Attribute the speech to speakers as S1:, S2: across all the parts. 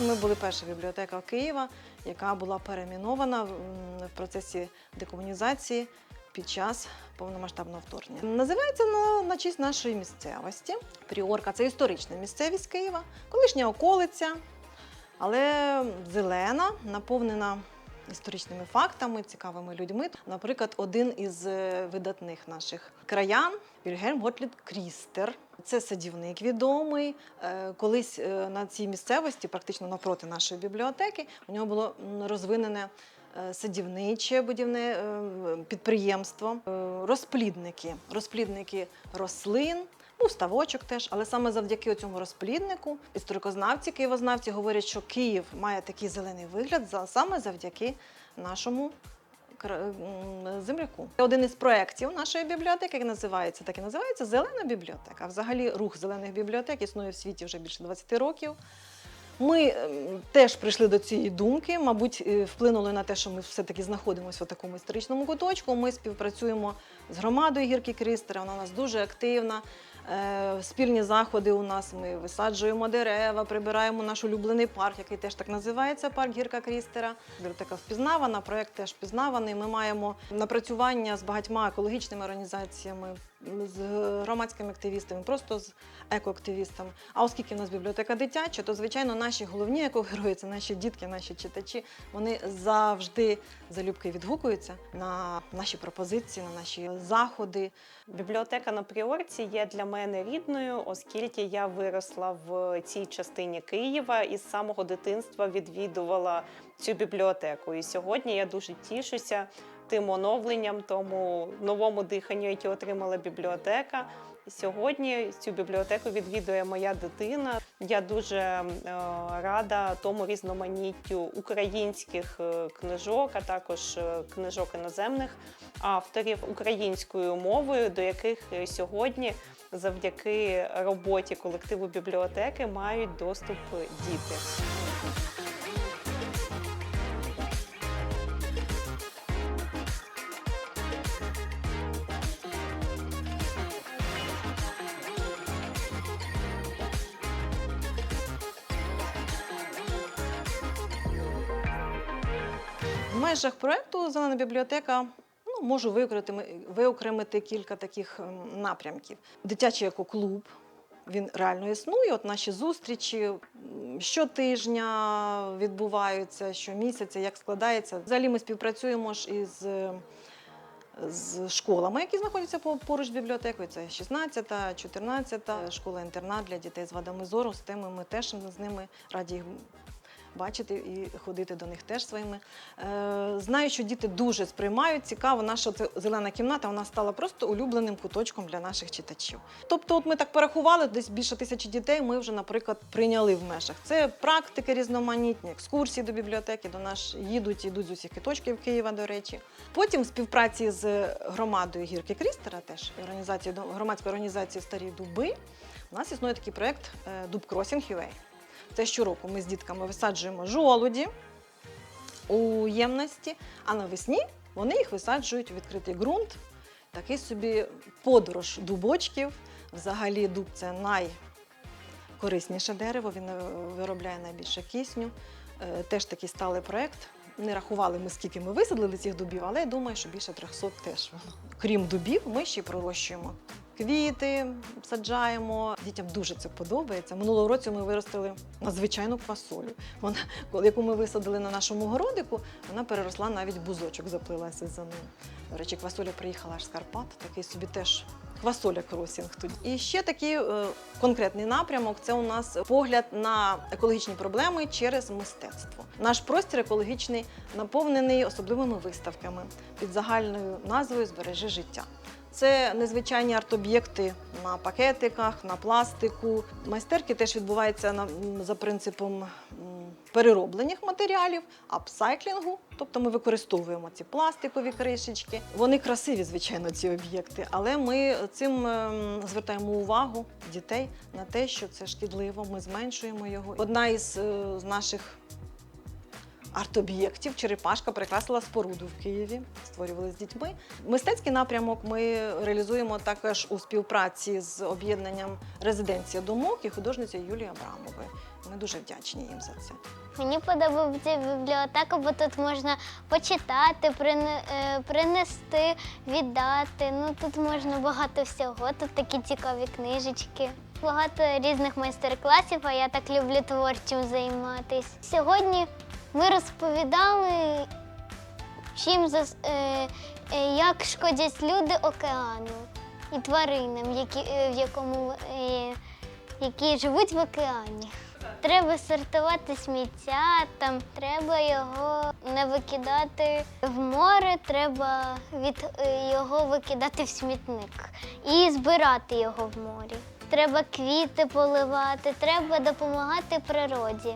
S1: Ми були перша бібліотека Києва, яка була перемінована в процесі декомунізації під час повномасштабного вторгнення. Називається на, на честь нашої місцевості. Пріорка це історична місцевість Києва, колишня околиця, але зелена, наповнена історичними фактами, цікавими людьми. Наприклад, один із е, видатних наших краян Вільгельм Готлід Крістер. Це садівник відомий. Е, Колись е, на цій місцевості, практично навпроти нашої бібліотеки, у нього було розвинене садівниче будівне підприємство, розплідники, розплідники рослин. Ну, ставочок теж, але саме завдяки цьому розпліднику історикознавці, києвознавці говорять, що Київ має такий зелений вигляд саме завдяки нашому земляку. Один із проєктів нашої бібліотеки, який називається, так і називається Зелена бібліотека. Взагалі рух зелених бібліотек існує в світі вже більше 20 років. Ми ем, теж прийшли до цієї думки, мабуть, е, вплинули на те, що ми все-таки знаходимося в такому історичному куточку. Ми співпрацюємо з громадою Гірки Крістера, вона у нас дуже активна. Е, Спільні заходи у нас ми висаджуємо дерева, прибираємо наш улюблений парк, який теж так називається парк Гірка Крістера. Бібліотека впізнавана, проект теж впізнаваний. Ми маємо напрацювання з багатьма екологічними організаціями, з громадськими активістами, просто з екоактивістами. А оскільки в нас бібліотека дитяча, то звичайно наші головні екогерої це наші дітки, наші читачі. Вони завжди залюбки відгукуються на наші пропозиції, на наші заходи.
S2: Бібліотека на Пріорці є для мене рідною, оскільки я виросла в цій частині Києва і з самого дитинства відвідувала цю бібліотеку. І сьогодні я дуже тішуся тим оновленням, тому новому диханню, яке отримала бібліотека. Сьогодні цю бібліотеку відвідує моя дитина. Я дуже е, рада тому різноманіттю українських е, книжок, а також е, книжок іноземних авторів українською мовою, до яких сьогодні завдяки роботі колективу бібліотеки мають доступ діти.
S1: Межах проєкту Зелена бібліотека ну, можу виокремити, виокремити кілька таких ем, напрямків. Дитячий екоклуб. Він реально існує. От наші зустрічі щотижня відбуваються, щомісяця, як складається. Взагалі ми співпрацюємо ж із, е, з школами, які знаходяться поруч з бібліотекою. Це 16-та, 14-та школа-інтернат для дітей з вадами зору. З тими ми теж з ними раді бачити і ходити до них теж своїми. Е, знаю, що діти дуже сприймають. Цікаво, наша зелена кімната вона стала просто улюбленим куточком для наших читачів. Тобто, от ми так порахували, десь більше тисячі дітей ми вже, наприклад, прийняли в межах. Це практики різноманітні, екскурсії до бібліотеки, до нас їдуть, йдуть з усіх куточків Києва, до речі. Потім в співпраці з громадою Гірки Крістера, теж організацією громадської організації Старі Дуби, у нас існує такий проєкт е, Дуб Кросінг UA. Це щороку ми з дітками висаджуємо жолуді у ємності, а навесні вони їх висаджують у відкритий ґрунт. Такий собі подорож дубочків. Взагалі дуб це найкорисніше дерево, він е, виробляє найбільше кисню. Е, Теж такий сталий проєкт. Не рахували ми, скільки ми висадили цих дубів, але я думаю, що більше 300 теж. Крім дубів, ми ще пророщуємо квіти, саджаємо. Дітям дуже це подобається. Минулого року ми виростили надзвичайну квасолю. Вона, яку ми висадили на нашому городику, вона переросла навіть бузочок, заплилася за ним. До речі, квасоля приїхала аж з Карпат, такий собі теж. Квасоля кросінг тут. І ще такий е, конкретний напрямок це у нас погляд на екологічні проблеми через мистецтво. Наш простір екологічний наповнений особливими виставками під загальною назвою Збережи життя. Це незвичайні арт-об'єкти на пакетиках, на пластику. Майстерки теж відбуваються на, за принципом перероблених матеріалів, апсайклінгу. Тобто ми використовуємо ці пластикові кришечки. Вони красиві, звичайно, ці об'єкти, але ми цим ем, звертаємо увагу дітей на те, що це шкідливо. Ми зменшуємо його. Одна із е, наших арт-об'єктів черепашка прикрасила споруду в Києві, створювали з дітьми. Мистецький напрямок ми реалізуємо також у співпраці з об'єднанням Резиденція думок і художницею Юлією Абрамовою. Ми дуже вдячні їм за це.
S3: Мені подобається бібліотека, бо тут можна почитати, е, принести, віддати. Ну тут можна багато всього. Тут такі цікаві книжечки. Багато різних майстер-класів, а я так люблю творчим займатися. Сьогодні ми розповідали, чим зас- е, е, як шкодять люди океану і тваринам, які, е, в якому, е, які живуть в океані. Треба сортувати сміття, там треба його не викидати в море, треба від е, його викидати в смітник і збирати його в морі. Треба квіти поливати, треба допомагати природі.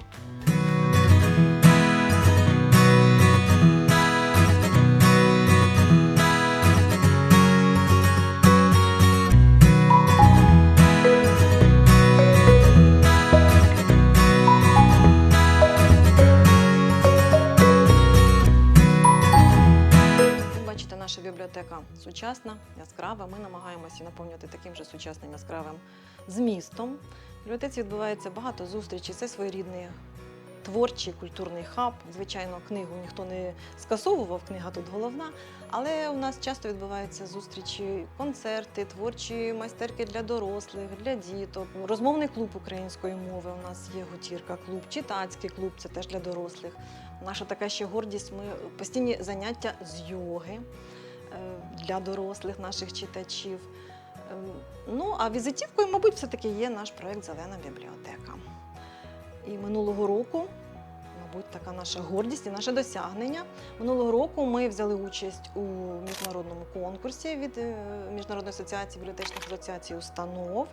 S1: Сучасна, яскрава. Ми намагаємося наповнювати таким же сучасним яскравим змістом. В бібліотеці відбувається багато зустрічей. Це своєрідний творчий культурний хаб. Звичайно, книгу ніхто не скасовував, книга тут головна. Але у нас часто відбуваються зустрічі, концерти, творчі майстерки для дорослих, для діток. Розмовний клуб української мови. У нас є гутірка клуб, читацький клуб це теж для дорослих. Наша така ще гордість. Ми постійні заняття з йоги для дорослих наших читачів. Ем, Ну, а візитівкою, мабуть, все-таки є наш проект Зелена бібліотека. І минулого року, мабуть, така наша гордість і наше досягнення. Минулого року ми взяли участь у міжнародному конкурсі від е, Міжнародної асоціації бібліотечних асоціацій установ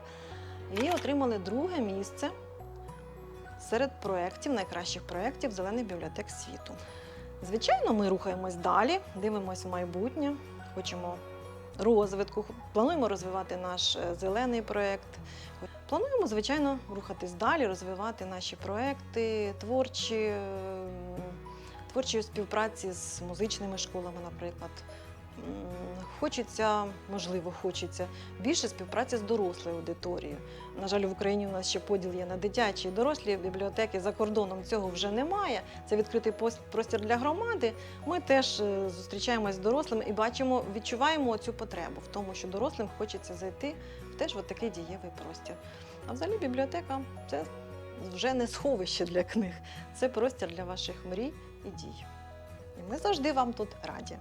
S1: і отримали друге місце серед проєктів, найкращих проєктів зелених бібліотек світу. Звичайно, ми рухаємось далі, дивимося в майбутнє, хочемо розвитку, плануємо розвивати наш е, зелений проєкт. Плануємо, звичайно, рухатись далі, розвивати наші проекти, творчі, творчі співпраці з музичними школами, наприклад. Хочеться, можливо, хочеться більше співпраці з дорослою аудиторією. На жаль, в Україні у нас ще поділ є на дитячі і дорослі бібліотеки. За кордоном цього вже немає. Це відкритий простір для громади. Ми теж е, зустрічаємось з дорослими і бачимо, відчуваємо цю потребу в тому, що дорослим хочеться зайти в теж от такий дієвий простір. А взагалі бібліотека це вже не сховище для книг, це простір для ваших мрій і дій. І ми завжди вам тут раді.